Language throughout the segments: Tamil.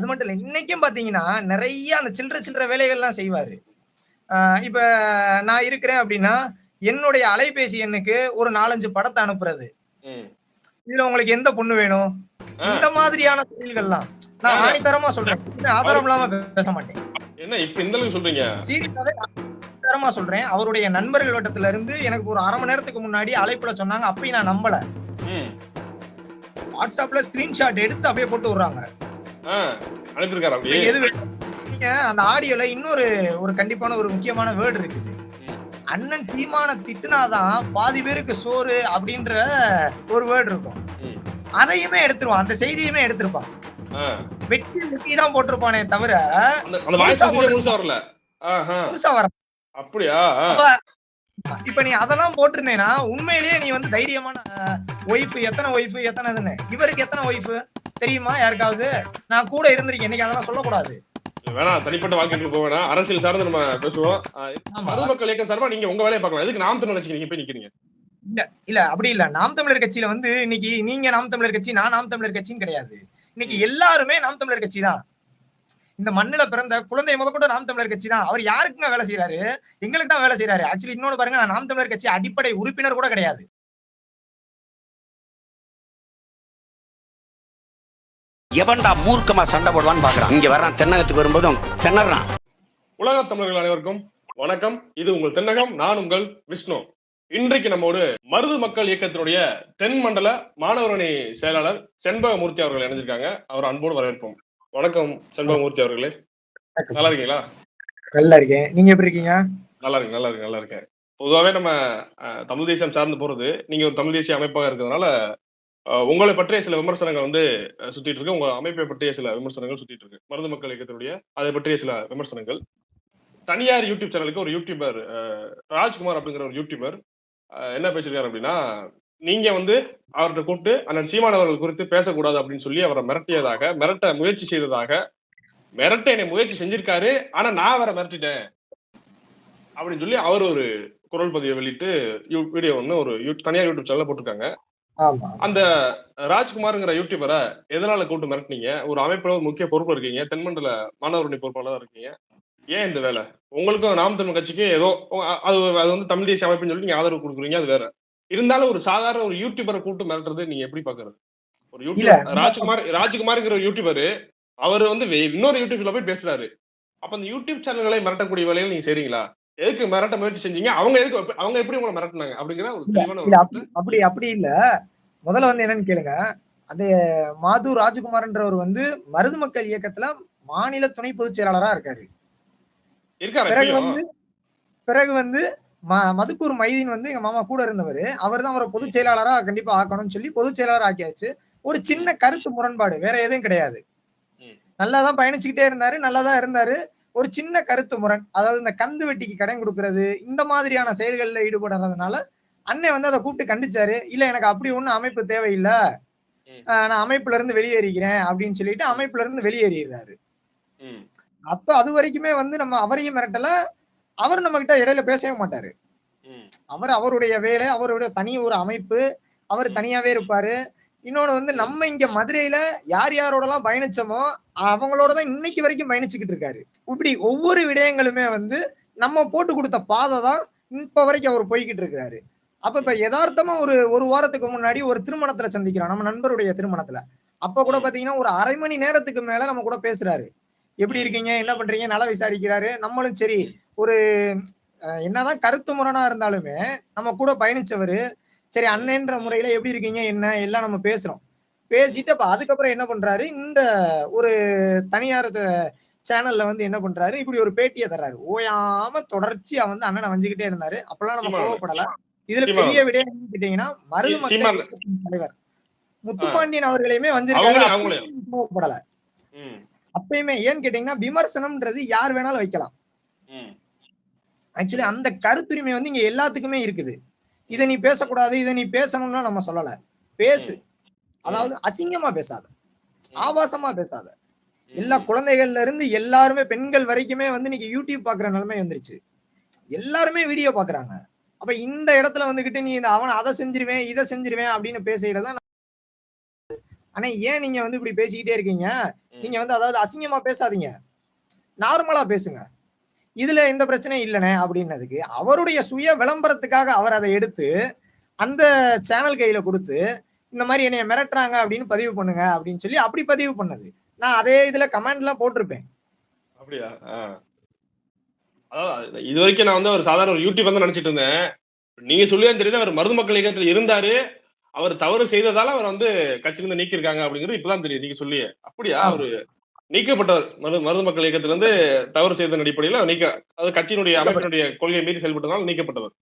அது மட்டும் இல்ல இன்னைக்கும் பாத்தீங்கன்னா நிறைய அந்த சில்லற சில்லற வேலைகள்லாம் செய்வாரு. ஆஹ் இப்ப நான் இருக்கிறேன் அப்படின்னா என்னுடைய அலைபேசி எண்ணுக்கு ஒரு நாலஞ்சு படத்தை அனுப்புறது. இதுல உங்களுக்கு எந்த பொண்ணு வேணும். இந்த மாதிரியான தொழில்கள்லாம். நான். ஆணித்தரமா சொல்றேன். ஆதாரம் இல்லாம பேச மாட்டேன். என்ன இப்ப இந்த அளவுக்கு சொல்றீங்க? சீரியஸாவே ஆணித்தரமா சொல்றேன். அவருடைய நண்பர்கள் வட்டத்துல இருந்து எனக்கு ஒரு அரை மணி நேரத்துக்கு முன்னாடி அழைப்புல சொன்னாங்க. அப்பயும் நான் நம்பல. வாட்ஸ்அப்ல ஸ்கிரீன்ஷாட் எடுத்து அப்படியே போட்டு விடுறாங்க. அனுப்பியிருக்காரு அப்படியே. எது அந்த ஆடியோல இன்னொரு ஒரு கண்டிப்பான ஒரு முக்கியமான வேர்டு இருக்குது. அண்ணன் சீமான திட்டுனாதான் பாதி பேருக்கு சோறு அப்படின்ற ஒரு வேர்டு இருக்கும். அதையுமே எடுத்துருவான். அந்த செய்தியுமே எடுத்திருப்பான். வெட்டி வெட்டி தான் போட்டிருப்பானே தவிர புதுசா வர அப்படியா? இப்ப நீ அதெல்லாம் போட்டிருந்தேனா உண்மையிலேயே நீ வந்து தைரியமான ஒய்ஃப் எத்தனை ஒய்ஃப் எத்தனை இதுன்னு இவருக்கு எத்தனை ஒய்ஃப் தெரியுமா யாருக்காவது? நான் கூட இருந்திருக்கேன். இன்னைக்கு அதெல்லாம் சொல்லக்கூடாது. வேணாம் தனிப்பட்ட வாழ்க்கைக்கு போக வேணாம். அரசியல் சார்ந்து நம்ம பேசுவோம். மருமக்கள் இயக்கம் சார்பா நீங்க உங்க வேலையை பார்க்கலாம். எதுக்கு நாம் தமிழ் நீங்க போய் நிக்கிறீங்க? இல்ல அப்படி இல்ல. நாம் தமிழர் கட்சியில வந்து இன்னைக்கு நீங்க நாம் தமிழர் கட்சி நான் நாம் தமிழர் கட்சின்னு கிடையாது. இன்னைக்கு எல்லாருமே நாம் தமிழர் கட்சி தான். இந்த மண்ணுல பிறந்த குழந்தை முத கூட நாம் தமிழர் கட்சி தான். அவர் யாருக்குங்க வேலை செய்யறாரு எங்களுக்கு தான் வேலை செய்யறாரு ஆக்சுவலி இன்னொன்னு பாருங்க நான் நாம் தமிழர் கட்சி அடிப்படை உறுப்பினர் கூட கிடையாது. எவன்டா மூர்க்கமா சண்டை போடுவான்னு பாக்குறான். இங்க வர்றான் தென்னகத்துக்கு வரும்போதும் திணறான். உலக தமிழர்கள் அனைவருக்கும் வணக்கம். இது உங்கள் தென்னகம் நான் உங்கள் விஷ்ணு. இன்றைக்கு நம்மோடு மருது மக்கள் இயக்கத்தினுடைய தென் மண்டல மாணவரணி செயலாளர் செண்பகமூர்த்தி அவர்கள் இணைஞ்சிருக்காங்க. அவர் அன்போடு வரவேற்போம். வணக்கம் செண்பகமூர்த்தி அவர்களே. நல்லா இருக்கீங்களா? நல்லா இருக்கேன். நீங்க எப்படி இருக்கீங்க? நல்லா இருக்கு நல்லா இருக்கு நல்லா இருக்கேன். பொதுவாகவே நம்ம அஹ், தமிழ் தேசியம் சார்ந்து போறது நீங்க ஒரு தமிழ் தேசிய அமைப்பாக இருக்கிறதுனால உங்களை பற்றிய சில விமர்சனங்கள் வந்து சுத்திட்டு இருக்கு உங்க அமைப்பை பற்றிய சில விமர்சனங்கள் சுத்திட்டு இருக்கு மருந்து மக்கள் இயக்கத்தினுடைய அதை பற்றிய சில விமர்சனங்கள். தனியார் யூடியூப் சேனலுக்கு ஒரு யூடியூபர் ராஜ்குமார் அப்படிங்கிற ஒரு யூடியூபர் என்ன பேசியிருக்காரு அப்படின்னா நீங்க வந்து அவர்கிட்ட கூப்பிட்டு அண்ணன் சீமான் அவர்கள் குறித்து பேசக்கூடாது அப்படின்னு சொல்லி அவரை மிரட்டியதாக மிரட்ட முயற்சி செய்ததாக மிரட்ட என்னை முயற்சி செஞ்சிருக்காரு ஆனா நான் அவரை மிரட்டிட்டேன் அப்படின்னு சொல்லி அவர் ஒரு குரல் பதிவை வெளியிட்டு யூ- வீடியோ ஒன்று ஒரு யூ- தனியார் யூடியூப் சேனல்ல போட்டிருக்காங்க. அந்த ராஜ்குமார்ங்கிற யூடியூபரை எதனால கூப்பிட்டு மிரட்டினீங்க? ஒரு அமைப்புல ஒரு முக்கிய பொறுப்பு இருக்கீங்க. தென்மண்டல மாணவரணி பொறுப்பாளர் இருக்கீங்க. ஏன் இந்த வேலை? உங்களுக்கும் நாம் தமிழ் கட்சிக்கு ஏதோ அது அது வந்து தமிழ் தேசிய அமைப்புன்னு சொல்லி நீங்க ஆதரவு கொடுக்குறீங்க அது வேற. இருந்தாலும் ஒரு சாதாரண ஒரு யூடியூபரை கூப்பிட்டு மிரட்டுறது நீங்க எப்படி பாக்குறது? ஒரு யூடியூப் ராஜ்குமார் ராஜ்குமார்ங்கிற யூடியூபர் அவர் வந்து இன்னொரு யூடியூப்ல போய் பேசுறாரு. அப்ப அந்த யூடியூப் சேனல்களை மிரட்டக்கூடிய வேலையில் நீங்க செய்றீங்களா? எதுக்கு மிரட்ட முயற்சி செஞ்சீங்க? அவங்க எதுக்கு அவங்க எப்படி உங்களை மிரட்டினாங்க? அப்படிங்கிற ஒரு தெளிவான அப்படி அப்படி இல்ல. முதல்ல வந்து என்னன்னு கேளுங்க. அது மாது ராஜகுமார்ன்றவர் வந்து மருது மக்கள் இயக்கத்துல மாநில துணை பொதுச் செயலாளரா இருக்காரு. பிறகு? வந்து பிறகு வந்து மதுக்கூர் மைதீன் வந்து எங்க மாமா கூட இருந்தவர். அவர் தான் அவரை பொதுச் செயலாளரா கண்டிப்பா ஆக்கணும்னு சொல்லி பொதுச் செயலாளர் ஆக்கியாச்சு. ஒரு சின்ன கருத்து முரண்பாடு வேற எதுவும் கிடையாது. நல்லா தான் பயணிச்சுக்கிட்டே இருந்தாரு நல்லா தான் இருந்தாரு. ஒரு சின்ன கருத்து முரண் அதாவது இந்த கந்து வெட்டிக்கு கடன் கொடுக்கறது இந்த மாதிரியான செயல்கள்ல ஈடுபடுறதுனால அண்ணன் வந்து அதை கூப்பிட்டு கண்டிச்சாரு. இல்ல எனக்கு அப்படி ஒண்ணும் அமைப்பு தேவையில்லை. நான் அமைப்புல இருந்து வெளியேறிக்கிறேன் அப்படின்னு சொல்லிட்டு அமைப்புல இருந்து வெளியேறிடுறாரு அப்ப அது வரைக்குமே வந்து நம்ம அவரையும் மிரட்டல. அவர் நம்ம கிட்ட இடையில பேசவே மாட்டாரு. அவர் அவருடைய வேலை அவருடைய தனி ஒரு அமைப்பு. அவர் தனியாவே இருப்பாரு. இன்னொன்னு வந்து நம்ம இங்க மதுரையில யார் யாரோடலாம் பயணிச்சோமோ அவங்களோட தான் இன்னைக்கு வரைக்கும் பயணிச்சுக்கிட்டு இருக்காரு. இப்படி ஒவ்வொரு விடயங்களுமே வந்து நம்ம போட்டு கொடுத்த பாதை தான் இப்ப வரைக்கும் அவர் போய்கிட்டு இருக்காரு. அப்ப இப்ப யதார்த்தமா ஒரு ஒரு வாரத்துக்கு முன்னாடி ஒரு திருமணத்துல சந்திக்கிறோம் நம்ம நண்பருடைய திருமணத்துல. அப்ப கூட பாத்தீங்கன்னா ஒரு அரை மணி நேரத்துக்கு மேல நம்ம கூட பேசுறாரு. எப்படி இருக்கீங்க? என்ன பண்றீங்க? நல்லா விசாரிக்கிறாரு. நம்மளும் சரி ஒரு என்னதான் கருத்து முரணா இருந்தாலுமே நம்ம கூட பயணிச்சவரு சரி அண்ணன்ற முறையில எப்படி இருக்கீங்க? என்ன? எல்லாம் நம்ம பேசுறோம். பேசிட்டு அப்ப அதுக்கப்புறம் என்ன பண்றாரு? இந்த ஒரு தனியார் சேனல்ல வந்து என்ன பண்றாரு? இப்படி ஒரு பேட்டியை தர்றாரு. ஓயாம தொடர்ச்சியா வந்து அண்ணனை வஞ்சுக்கிட்டே இருந்தாரு. அப்பெல்லாம் நம்ம. கோவப்படல. இதுல. பெரிய விடயம் கேட்டீங்கன்னா மருது மக்கள் தலைவர் முத்துப்பாண்டியன் அவர்களையுமே வஞ்சிருக்காரு. கோவப்படல. அப்பயுமே ஏன்னு கேட்டீங்கன்னா விமர்சனம்ன்றது யார் வேணாலும் வைக்கலாம். ஆக்சுவலி அந்த கருத்துரிமை வந்து இங்க எல்லாத்துக்குமே இருக்குது. இதை நீ பேசக்கூடாது இதை நீ பேசணும்னா நம்ம சொல்லல. பேசு. அதாவது அசிங்கமா பேசாத. ஆபாசமா பேசாத. எல்லா குழந்தைகள்ல இருந்து எல்லாருமே பெண்கள் வரைக்குமே வந்து இன்னைக்கு யூடியூப் பாக்குற நிலைமை வந்துருச்சு. எல்லாருமே வீடியோ பாக்குறாங்க. அப்ப இந்த இடத்துல வந்துகிட்டு நீ இந்த அவன் அதை செஞ்சிருவேன் இதை செஞ்சிருவேன் அப்படின்னு பேசுறத ஆனா ஏன் நீங்க வந்து இப்படி பேசிக்கிட்டே இருக்கீங்க? நீங்க வந்து அதாவது அசிங்கமா பேசாதீங்க. நார்மலா பேசுங்க. இதுல எந்த பிரச்சனையும் இல்லைனே அப்படின்னதுக்கு அவருடைய சுய விளம்பரத்துக்காக அவர் அதை எடுத்து அந்த சேனல் கையில கொடுத்து இந்த மாதிரி என்னைய மிரட்டுறாங்க அப்படின்னு பதிவு பண்ணுங்க அப்படின்னு சொல்லி அப்படி பதிவு பண்ணது. நான் அதே இதுல கமெண்ட் எல்லாம் போட்டிருப்பேன். அப்படியா. அதாவது இது வரைக்கும் நான் வந்து ஒரு சாதாரண ஒரு யூடியூப் வந்து நினைச்சிட்டு இருந்தேன். நீங்க சொல்லி தெரியுது அவர் மருது மக்கள் இயக்கத்துல இருந்தாரு. அவர் தவறு செய்ததால அவர் வந்து கட்சியிலிருந்து நீக்கியிருக்காங்க அப்படிங்கிறது இப்பதான் தெரியும் நீங்க சொல்லி அப்படியா. அவரு நீக்கப்பட்டவர் மருது மருது மக்கள் இயக்கத்துல இருந்து தவறு செய்ததன் அடிப்படையில நீக்க அது கட்சியினுடைய அமைப்பினுடைய கொள்கையை மீறி செயல்பட்டதால் நீக்கப்பட்டவர்.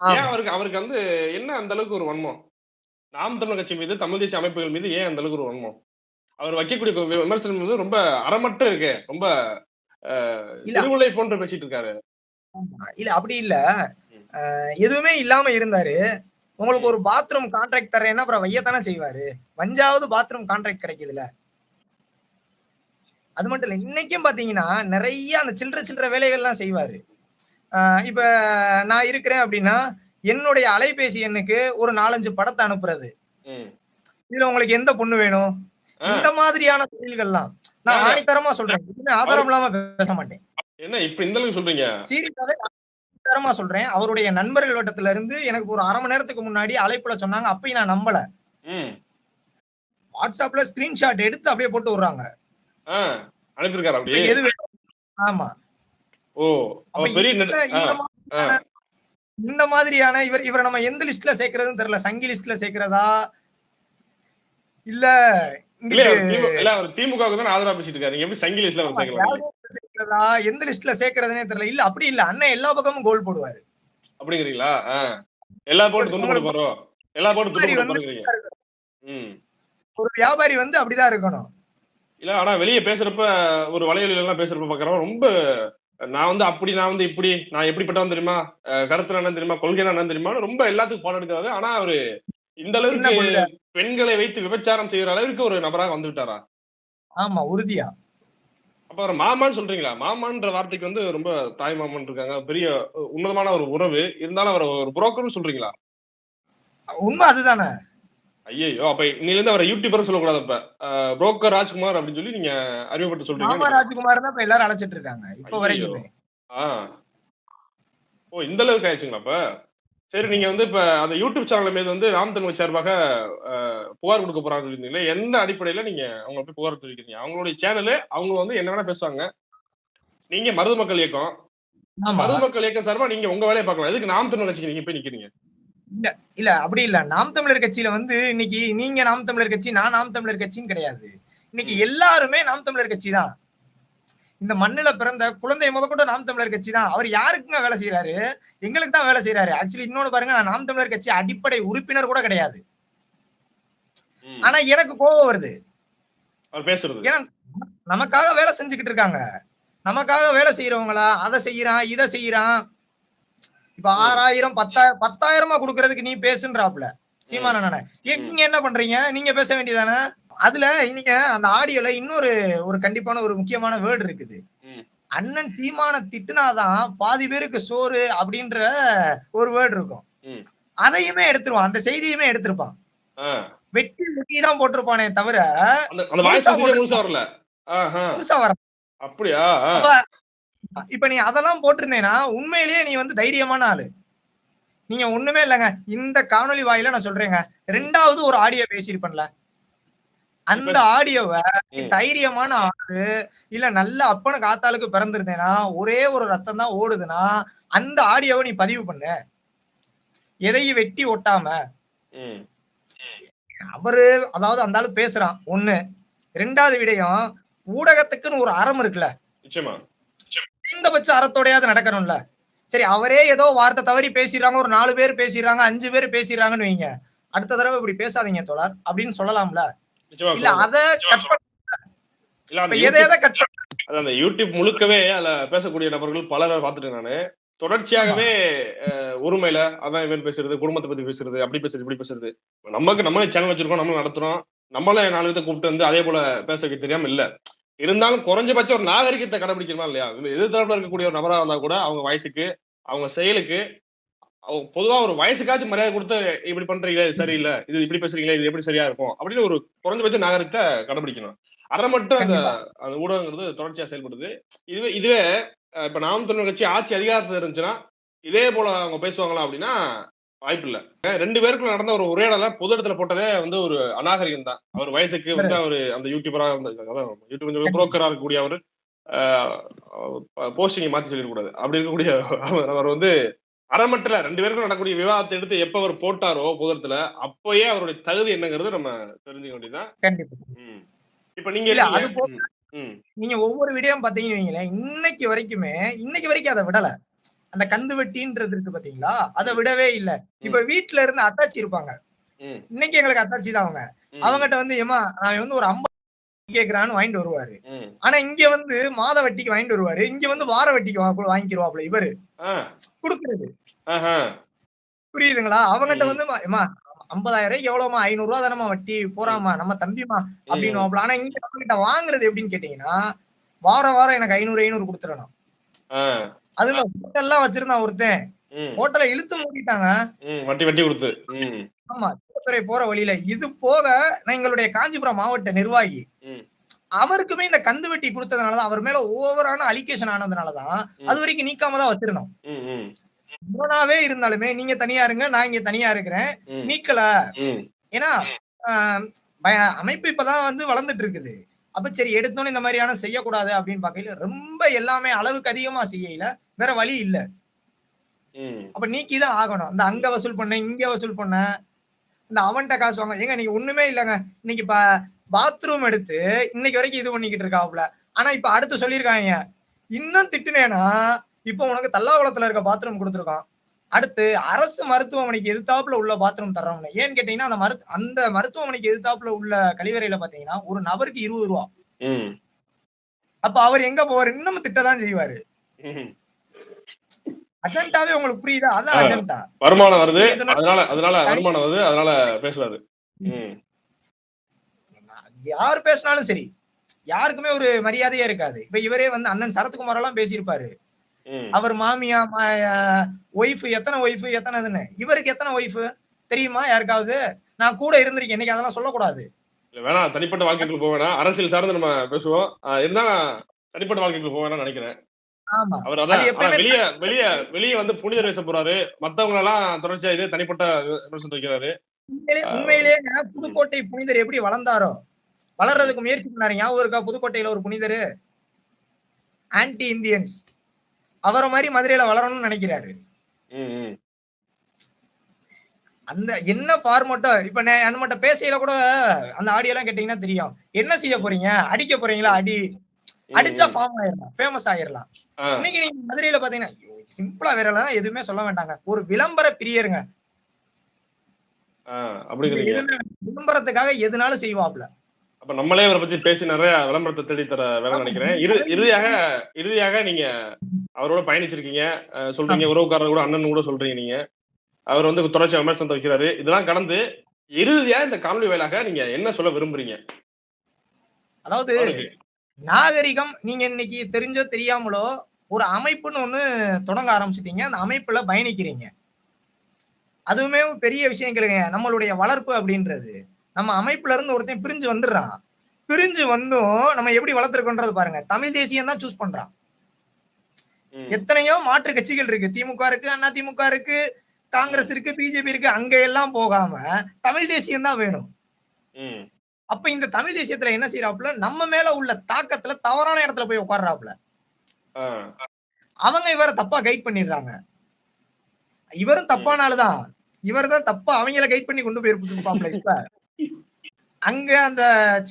ஏன். அவருக்கு அவருக்கு வந்து என்ன அந்த அளவுக்கு ஒரு வன்மம்? நாம் தமிழர் கட்சி மீது தமிழ் தேசிய அமைப்புகள் மீது ஏன் அந்த அளவுக்கு ஒரு வன்மம்? அவர் வைக்கக்கூடிய விமர்சனம் வந்து ரொம்ப அறமற்ற இருக்கு. ரொம்ப. திருவிழை போன்று பேசிட்டு இருக்காரு. இல்ல அப்படி இல்ல. எதுவுமே இல்லாம இருந்தாரு. உங்களுக்கு ஒரு பாத்ரூம் கான்ட்ராக்ட் தரேன்னா அப்புறம் வையத்தானே செய்வாரு? வஞ்சாவது பாத்ரூம் கான்ட்ராக்ட் கிடைக்குதுல. அது மட்டும் இல்ல இன்னைக்கும் பாத்தீங்கன்னா நிறைய அந்த சில்லற சில்லற வேலைகள்லாம் செய்வாரு. இப்ப நான் இருக்கிறேன் அப்படின்னா என்னுடைய அலைபேசி எண்ணுக்கு ஒரு நாலஞ்சு படத்தை அனுப்புறது. இதுல உங்களுக்கு எந்த பொண்ணு வேணும்? இந்த மாதிரியான தொழில்கள்லாம். நான். ஆணித்தரமா சொல்றேன். ஆதாரம் இல்லாம பேச மாட்டேன். என்ன இப்ப இந்த அளவுக்கு சொல்றீங்க? சீரியஸாவே தரமா சொல்றேன். அவருடைய நண்பர்கள் வட்டத்துல இருந்து எனக்கு ஒரு அரை மணி நேரத்துக்கு முன்னாடி அழைப்புல சொன்னாங்க. அப்பயும் நான் நம்பல. வாட்ஸ்அப்ல ஸ்கிரீன்ஷாட் எடுத்து அப்படியே போட்டு விடுறாங்க. ஆ அனுப்பியிருக்காரு இப்ப அப்படி. எது வேணும்? ஆமா. ஓ பெரிய இந்த- மாதிரியான இவர் இவரை நம்ம எந்த லிஸ்ட்ல சேர்க்கறதுன்னு தெரியல. சங்கி லிஸ்ட்ல சேர்க்கிறதா? இல்ல இல்ல இங்கிட்டு அவர் திமு- இல்ல அவர் திமுகவுக்கு தான் ஆதரவா பேசிட்டு இருக்காரு. எப்படி சங்கி லிஸ்ட்ல சேர்க்கிறதா? எந்த லிஸ்ட்ல சேர்க்கறதுனே தெரியல. இல்ல அப்படி இல்ல. அண்ணன் எல்லா பக்கமும் கோல் போடுவாரு. அப்படிங்கிறீங்களா. எல்லா போட்டு துண்டு போறோம். எல்லா போட்டு துண்டு ஒரு வியாபாரி வந்து அப்படிதான் இருக்கணும். இல்ல ஆனா வெளிய பேசுறப்ப ஒரு வலையொலியில எல்லாம் பேசுறப்ப பாக்குறப்ப ரொம்ப நான் வந்து அப்படி நான் வந்து இப்படி நான் எப்படிப்பட்டவன் தெரியுமா? அஹ் கருத்து என்ன தெரியுமா? கொள்கை என்ன தெரியுமா? ரொம்ப எல்லாத்துக்கும் பாடம் எடுக்கிறாரு. ஆனா அவரு இந்த அளவுக்கு? பெண்களை வைத்து விபச்சாரம் செய்யற அளவுக்கு ஒரு நபராக வந்து விட்டாரா ஆமா உறுதியா. அப்ப அவர் மாமான்னு சொல்றீங்களா? மாமான்ற வார்த்தைக்கு வந்து ரொம்ப தாய் மாமன் இருக்காங்க. பெரிய உன்னதமான ஒரு உறவு. இருந்தாலும் அவர் ஒரு புரோக்கர்னு சொல்றீங்களா? உண்மை அதுதானே. ஐயோ அப்ப இருந்து அவரை யூடியூபர் சொல்லக்கூடாது அப்ப புரோக்கர் ராஜ்குமார் அப்படின்னு சொல்லி நீங்க அறிமுகப்படுத்த சொல்றீங்க ராஜ்குமார் தான் இப்ப எல்லாரும் அழைச்சிட்டு இருக்காங்க. இப்ப. வரைக்குமே. ஓ இந்த அளவுக்கு ஆயிடுச்சுங்களா அப்ப? சரி நீங்க வந்து இப்ப அந்த யூடியூப் சேனல் மீது வந்து ராம் தமிழ் சார்பாக புகார் கொடுக்க போறாங்க சொல்லியிருந்தீங்களே எந்த அடிப்படையில நீங்க அவங்க போய் புகார் தெரிவிக்கிறீங்க? அவங்களுடைய சேனலு அவங்க வந்து என்ன வேணா பேசுவாங்க. நீங்க மருது மக்கள் இயக்கம். மருது மக்கள் இயக்கம் சார்பா நீங்க உங்க வேலையை பார்க்கலாம். எதுக்கு நாம் தமிழ் கட்சிக்கு நீங்க போய் நிக்கிறீங்க. இல்ல அப்படி இல்ல. நாம் தமிழர் கட்சியில வந்து இன்னைக்கு நீங்க நாம் தமிழர் கட்சி நான் நாம் தமிழர் கட்சின்னு கிடையாது. இன்னைக்கு எல்லாருமே நாம் தமிழர் கட்சி தான். இந்த மண்ணுல பிறந்த குழந்தை முதற்கொண்டு நாம் தமிழர் கட்சி தான். அவர் யாருக்குங்க வேலை செய்யறாரு எங்களுக்கு தான் வேலை செய்யறாரு ஆக்சுவலி இன்னொன்னு பாருங்க நான் நாம் தமிழர் கட்சி அடிப்படை உறுப்பினர் கூட கிடையாது. ஆனா எனக்கு கோபம் வருது. ஏன்னா நமக்காக வேலை செஞ்சுக்கிட்டு இருக்காங்க. நமக்காக வேலை செய்யறவங்களா அதை செய்யறான் இதை செய்யறான் இப்ப ஆறாயிரம் பத்தாயிரம் பத்தாயிரமா கொடுக்கறதுக்கு நீ பேசுன்றாப்ல சீமான நீங்க என்ன பண்றீங்க? நீங்க பேச வேண்டியதானே? அதுல இன்னைக்கு அந்த ஆடியோல இன்னொரு ஒரு கண்டிப்பான ஒரு முக்கியமான வேர்டு இருக்குது. அண்ணன் சீமான திட்டுனாதான் பாதி பேருக்கு சோறு அப்படின்ற ஒரு வேர்டு இருக்கும். அதையுமே எடுத்துருவான். அந்த செய்தியுமே எடுத்திருப்பான். வெட்டி வெட்டி தான் போட்டிருப்பானே தவிர வரல. புதுசா வர அப்படியா? இப்ப நீ அதெல்லாம் போட்டிருந்தேனா உண்மையிலேயே நீ வந்து தைரியமான ஆளு. நீங்க ஒண்ணுமே இல்லைங்க. இந்த காணொளி வாயில நான் சொல்றேங்க. ரெண்டாவது ஒரு ஆடியோ பேசியிருப்பேன்ல. அந்த ஆடியோவை. தைரியமான ஆளு இல்ல நல்ல அப்பனுக்கு ஆத்தாளுக்கு பிறந்திருந்தேனா ஒரே ஒரு ரத்தம் தான் ஓடுதுன்னா அந்த ஆடியோவை நீ பதிவு பண்ணு. எதையும் வெட்டி ஒட்டாம. அவரு அதாவது அந்த ஆளு பேசுறான். ஒண்ணு. ரெண்டாவது விடயம் ஊடகத்துக்குன்னு ஒரு அறம் இருக்குல்ல. குறைந்தபட்ச அறத்தோடையாவது நடக்கணும்ல. சரி அவரே ஏதோ வார்த்தை தவறி பேசிடுறாங்க ஒரு நாலு பேர் பேசிடுறாங்க அஞ்சு பேர் பேசிடுறாங்கன்னு வைங்க. அடுத்த தடவை இப்படி பேசாதீங்க தோழர் அப்படின்னு சொல்லலாம்ல. இல்ல அத கட் பண்ண கட் பண்ண அந்த யூடியூப் முழுக்கவே அதுல பேசக்கூடிய நபர்கள் பலரை பார்த்துட்டேன் நானு. தொடர்ச்சியாகவே அஹ், ஒருமையில அதான் இவன் பேசுறது குடும்பத்தை பத்தி பேசுறது அப்படி பேசுறது இப்படி பேசுறது. நமக்கு நம்மளே சேனல் வச்சிருக்கோம் நம்மளும் நடத்துறோம். நம்மளே நாலு பேர்த்த கூப்பிட்டு வந்து அதே போல பேச தெரியாம இல்ல. இருந்தாலும் குறைஞ்சபட்சம் ஒரு நாகரிகத்தை கடைபிடிக்கணுமா இல்லையா? எதிர்த்தரப்புல இருக்கக்கூடிய ஒரு நபரா இருந்தா கூட அவங்க வயசுக்கு அவங்க செயலுக்கு அவங்க பொதுவா ஒரு வயசுக்காச்சும் மரியாதை கொடுத்து இப்படி பண்றீங்களே இது சரியில்லை இது இப்படி பேசுறீங்களே இது எப்படி சரியா இருக்கும்? அப்படின்னு ஒரு குறைஞ்சபட்ச நாகரிகத்தை கடைபிடிக்கணும். அரை மட்டும் அந்த. அந்த ஊடகங்கிறது தொடர்ச்சியா செயல்படுது. இதுவே இதுவே இப்ப நாம் தமிழர் கட்சி ஆட்சி அதிகாரத்துல இருந்துச்சுன்னா இதே போல அவங்க பேசுவாங்களா அப்படின்னா வாய்ப்பு இல்ல. ரெண்டு பேருக்குள்ள நடந்த ஒரு உரையாடல பொது இடத்துல போட்டதே வந்து ஒரு அநாகரிகம் தான். அவர் வயசுக்கு வந்து அவர் அந்த யூடியூபரா யூடியூப் புரோக்கரா இருக்கக்கூடிய அவர் போஸ்டிங் மாத்தி சொல்லிடக்கூடாது. அப்படி இருக்கக்கூடிய அவர் வந்து அறமட்டல ரெண்டு பேருக்கும் நடக்கக்கூடிய விவாதத்தை எடுத்து எப்ப அவர் போட்டாரோ பொதுத்துல அப்பயே அவருடைய தகுதி என்னங்கிறது நம்ம தெரிஞ்சுக்க வேண்டியதுதான். இப்ப நீங்க. அது நீங்க ஒவ்வொரு வீடியோ பாத்தீங்கன்னு வைங்களேன் இன்னைக்கு வரைக்குமே இன்னைக்கு வரைக்கும் அதை விடல. அந்த கந்து வெட்டின்றது இருக்கு பாத்தீங்களா? அதை விடவே இல்ல. இப்ப வீட்டுல இருந்து அத்தாச்சி இருப்பாங்க. இன்னைக்கு எங்களுக்கு அத்தாச்சி தான் அவங்க. அவங்ககிட்ட வந்து ஏமா நான் வந்து ஒரு ஐம்பது கேக்குறான்னு வாங்கிட்டு வருவாரு. ஆனா இங்க வந்து மாத வட்டிக்கு வாங்கிட்டு வருவாரு. இங்க வந்து வார வட்டிக்கு வாங்கிக்கிருவாப்ல இவரு. குடுக்குறது. புரியுதுங்களா? அவங்ககிட்ட. வந்து ஏமா ஐம்பதாயிரம் ரூபாய்க்கு எவ்வளவுமா ஐநூறு ரூபா தானமா வட்டி? போறாமா நம்ம தம்பிமா அப்படின்னு ஆனா இங்க அவங்ககிட்ட வாங்குறது எப்படின்னு கேட்டீங்கன்னா வாரம் வாரம் எனக்கு ஐநூறு ஐநூறு கொடுத்துடணும். அதுல ஹோட்டல்லாம் வச்சிருந்தான் ஒருத்தன். ஹோட்டலை இழுத்து மூடிட்டாங்க. வட்டி வட்டி கொடுத்து. ஆமா திருப்பத்துறை போற வழியில. இது போக நான் எங்களுடைய காஞ்சிபுரம் மாவட்ட நிர்வாகி. அவருக்குமே இந்த கந்து வெட்டி கொடுத்ததுனாலதான் அவர் மேல ஓவரான அலிகேஷன் ஆனதுனாலதான் அது வரைக்கும் நீக்காம தான் வச்சிருந்தோம். ம், ம், கொரோனாவே இருந்தாலுமே நீங்க தனியா இருங்க நான் இங்க தனியா இருக்கிறேன். நீக்கல. ஏன்னா அமைப்பு இப்பதான் வந்து வளர்ந்துட்டு இருக்குது. அப்ப சரி எடுத்தோன்னு இந்த மாதிரியான செய்யக்கூடாது அப்படின்னு பார்க்கையில ரொம்ப எல்லாமே அளவுக்கு அதிகமா செய்யல வேற வழி இல்ல. அப்ப நீக்கிதான் ஆகணும். இந்த அங்க வசூல் பண்ண இங்க வசூல் பண்ண இந்த அவன்கிட்ட காசு வாங்க ஏங்க நீங்க ஒண்ணுமே இல்லைங்க. இன்னைக்கு இப்ப பாத்ரூம் எடுத்து இன்னைக்கு வரைக்கும் இது பண்ணிக்கிட்டு இருக்காப்புல. ஆனா இப்ப அடுத்து சொல்லியிருக்காங்க. இன்னும் திட்டுனேனா இப்ப உனக்கு தல்லாகுளத்துல இருக்க பாத்ரூம் கொடுத்துருக்கான். அடுத்து அரசு மருத்துவமனைக்கு எதிர்த்தாப்புல உள்ள பாத்ரூம் தர்றவங்க. ஏன்னு கேட்டீங்கன்னா அந்த மருத்து அந்த மருத்துவமனைக்கு எதிர்த்தாப்புல உள்ள கழிவறையில பாத்தீங்கன்னா ஒரு நபருக்கு இருபது ரூபா. அப்ப அவர் எங்க போவார்? இன்னும் திட்டதான் செய்வாரு. அஜெண்டாவே உங்களுக்கு புரியுதா? அதான். அஜெண்டா வருமானம் வருது. அதனால அதனால வருமானம் வருது. அதனால பேசுறாரு. யார் பேசினாலும் சரி யாருக்குமே ஒரு மரியாதையே இருக்காது. இப்ப இவரே வந்து அண்ணன் சரத்குமார் எல்லாம் பேசியிருப்பாரு. அவர் மாமியா ஒய்ஃப் எத்தனை ஒய்ஃப் எத்தனை இதுன்னு இவருக்கு எத்தனை ஒய்ஃப் தெரியுமா? யாருக்காவது? நான் கூட இருந்திருக்கேன். இன்னைக்கு அதெல்லாம் சொல்லக்கூடாது. இல்ல வேணாம். தனிப்பட்ட வாழ்க்கைக்குள்ள போக வேணாம். அரசியல் சார்ந்து நம்ம பேசுவோம். ஆஹ் இருந்தா தனிப்பட்ட வாழ்க்கைக்குள்ள போக வேணாம்னு நினைக்கிறேன். அவர் அதான் வெளிய வெளிய வெளிய வந்து புனிதர் பேச போறாரு மத்தவங்க எல்லாம் தொடர்ச்சியா இதே தனிப்பட்ட விமர்சனம் வைக்கிறாரு. உண்மையிலே உண்மையிலேயே புதுக்கோட்டை புனிதர் எப்படி வளர்ந்தாரோ வளர்றதுக்கு முயற்சி பண்ணாரு. ஞாபகம் இருக்கா? புதுக்கோட்டையில ஒரு புனிதர். ஆன்டி இந்தியன்ஸ் அவரை மாதிரி மதுரையில வளரணும்னு நினைக்கிறாரு. அந்த என்ன ஃபார்மட்டோ இப்ப நம்மகிட்ட பேசையில கூட அந்த ஆடியோ எல்லாம் கேட்டீங்கன்னா தெரியும். என்ன செய்ய போறீங்க? அடிக்க போறீங்களா? அடி அடிச்சா ஃபார்ம் ஆயிரலாம் ஃபேமஸ் ஆயிரலாம். இன்னைக்கு நீங்க மதுரையில பாத்தீங்கன்னா சிம்பிளா வேற எதுவுமே சொல்ல வேண்டாங்க ஒரு விளம்பர பிரியருங்க. விளம்பரத்துக்காக எதுனாலும் செய்வாப்ல. அப்ப நம்மளே அவரை பத்தி பேசி நிறைய விளம்பரத்தை தேடி தர வேலை நினைக்கிறேன். இறு இறுதியாக இறுதியாக நீங்க அவரோட பயணிச்சிருக்கீங்க. சொல்றீங்க உறவுக்காரர் கூட அண்ணன் கூட சொல்றீங்க நீங்க. அவர் வந்து தொடர்ச்சி விமர்சனத்தை வைக்கிறாரு. இதெல்லாம் கடந்து இறுதியா இந்த காணொலி வாயிலாக நீங்க என்ன சொல்ல விரும்புறீங்க? அதாவது நாகரிகம் நீங்க இன்னைக்கு தெரிஞ்சோ தெரியாமலோ ஒரு அமைப்புன்னு ஒண்ணு தொடங்க ஆரம்பிச்சிட்டீங்க. அந்த அமைப்புல பயணிக்கிறீங்க. அதுவுமே பெரிய விஷயம் கேளுங்க. நம்மளுடைய வளர்ப்பு அப்படின்றது. நம்ம அமைப்புல இருந்து ஒருத்தன் பிரிஞ்சு வந்துடுறான். பிரிஞ்சு வந்தும் நம்ம எப்படி வளர்த்துருக்கோன்றது பாருங்க. தமிழ் தேசியம் தான் சூஸ் பண்றான். எத்தனையோ மாற்று கட்சிகள் இருக்கு. திமுக இருக்கு அண்ணா திமுக இருக்கு காங்கிரஸ் இருக்கு பிஜேபி இருக்கு அங்க எல்லாம் போகாம தமிழ் தேசியம் தான் வேணும். அப்ப இந்த தமிழ் தேசியத்துல என்ன செய்யறாப்புல நம்ம மேல உள்ள தாக்கத்துல தவறான இடத்துல போய் உட்கார்றாப்புல. ஆ, அவங்க இவரை தப்பா கைட் பண்ணிடுறாங்க. இவரும் தப்பான ஆளுதான் இவர் தான் தப்பா அவங்கள கைட் பண்ணி கொண்டு போயிருப்பாப்ல இப்ப. அங்க அந்த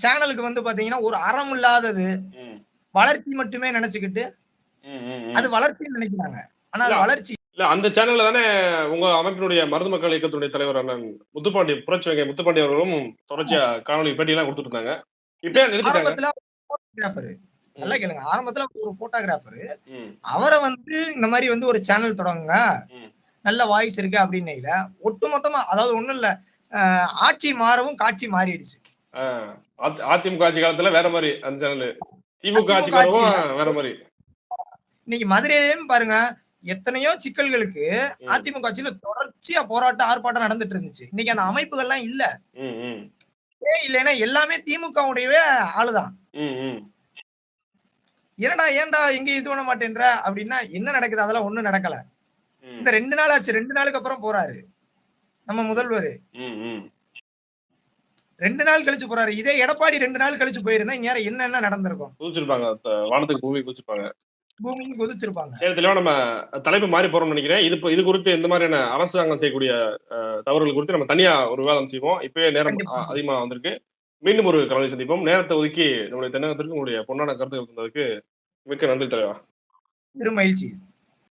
சேனலுக்கு வந்து பாத்தீங்கன்னா ஒரு அறம் இல்லாதது வளர்ச்சி மட்டுமே நினைச்சுக்கிட்டு. அது வளர்ச்சின்னு நினைக்கிறாங்க. ஆனா அது வளர்ச்சி இல்ல அந்த சேனல்ல தானே உங்க அமைப்பினுடைய மருந்து மக்கள் இயக்கத்துடைய தலைவர் அண்ணன் முத்துப்பாண்டி புரட்சி வெங்கை முத்துப்பாண்டி அவர்களும் தொடர்ச்சியா காணொலி பேட்டி எல்லாம் கொடுத்துட்டு இருந்தாங்க இப்பயே நிறுத்திட்டாங்க. நல்லா கேளுங்க. ஆரம்பத்துல ஒரு போட்டோகிராஃபர் அவரை வந்து இந்த மாதிரி வந்து ஒரு சேனல் தொடங்குங்க. நல்ல வாய்ஸ் இருக்கு அப்படின்னு ஒட்டுமொத்தமா அதாவது ஒண்ணும் இல்ல. ஆட்சி மாறவும் காட்சி மாறிடுச்சு. அதிமுக ஆட்சி காலத்துல வேற மாதிரி அந்த சேனல். திமுக ஆட்சி காலமும் வேற மாதிரி. இன்னைக்கு மதுரையிலயும் பாருங்க எத்தனையோ சிக்கல்களுக்கு. அதிமுக ஆட்சியில தொடர்ச்சியா போராட்டம் ஆர்ப்பாட்டம் நடந்துட்டு இருந்துச்சு. இன்னைக்கு அந்த அமைப்புகள்லாம் இல்ல. இல்லைன்னா எல்லாமே திமுக உடையவே ஆளுதான். ம். ஏன்டா ஏன்டா எங்க இது பண்ண மாட்டேன்ற? அப்படின்னா என்ன நடக்குது? அதெல்லாம் ஒண்ணும் நடக்கல. இந்த ரெண்டு நாள் ஆச்சு. ரெண்டு நாளுக்கு அப்புறம் போறாரு. நம்ம முதல்வர். ரெண்டு நாள் கழிச்சு போறாரு. இதே எடப்பாடி ரெண்டு நாள் கழிச்சு போயிருந்தா இந்நேரம் என்ன என்ன நடந்திருக்கும்? குதிச்சிருப்பாங்க. வானத்துக்கு பூமி குதிச்சிருப்பாங்க. பூமிக்கு கொதிச்சிருப்பாங்க. சரி தெளிவா நம்ம தலைப்பு மாறி போறோம்னு நினைக்கிறேன். இது இது குறித்து இந்த மாதிரியான அரசாங்கம் செய்யக்கூடிய தவறுகள் குறித்து நம்ம தனியா ஒரு விவாதம் செய்வோம். இப்பவே நேரம் அதிகமா வந்திருக்கு. மீண்டும் ஒரு கலவை சந்திப்போம். நேரத்தை ஒதுக்கி நம்முடைய தென்னகத்திற்கு உங்களுடைய பொன்னான கருத்துக்கள் தந்ததுக்கு மிக்க நன்றி தலைவா. பெரும் மகிழ்ச்சி.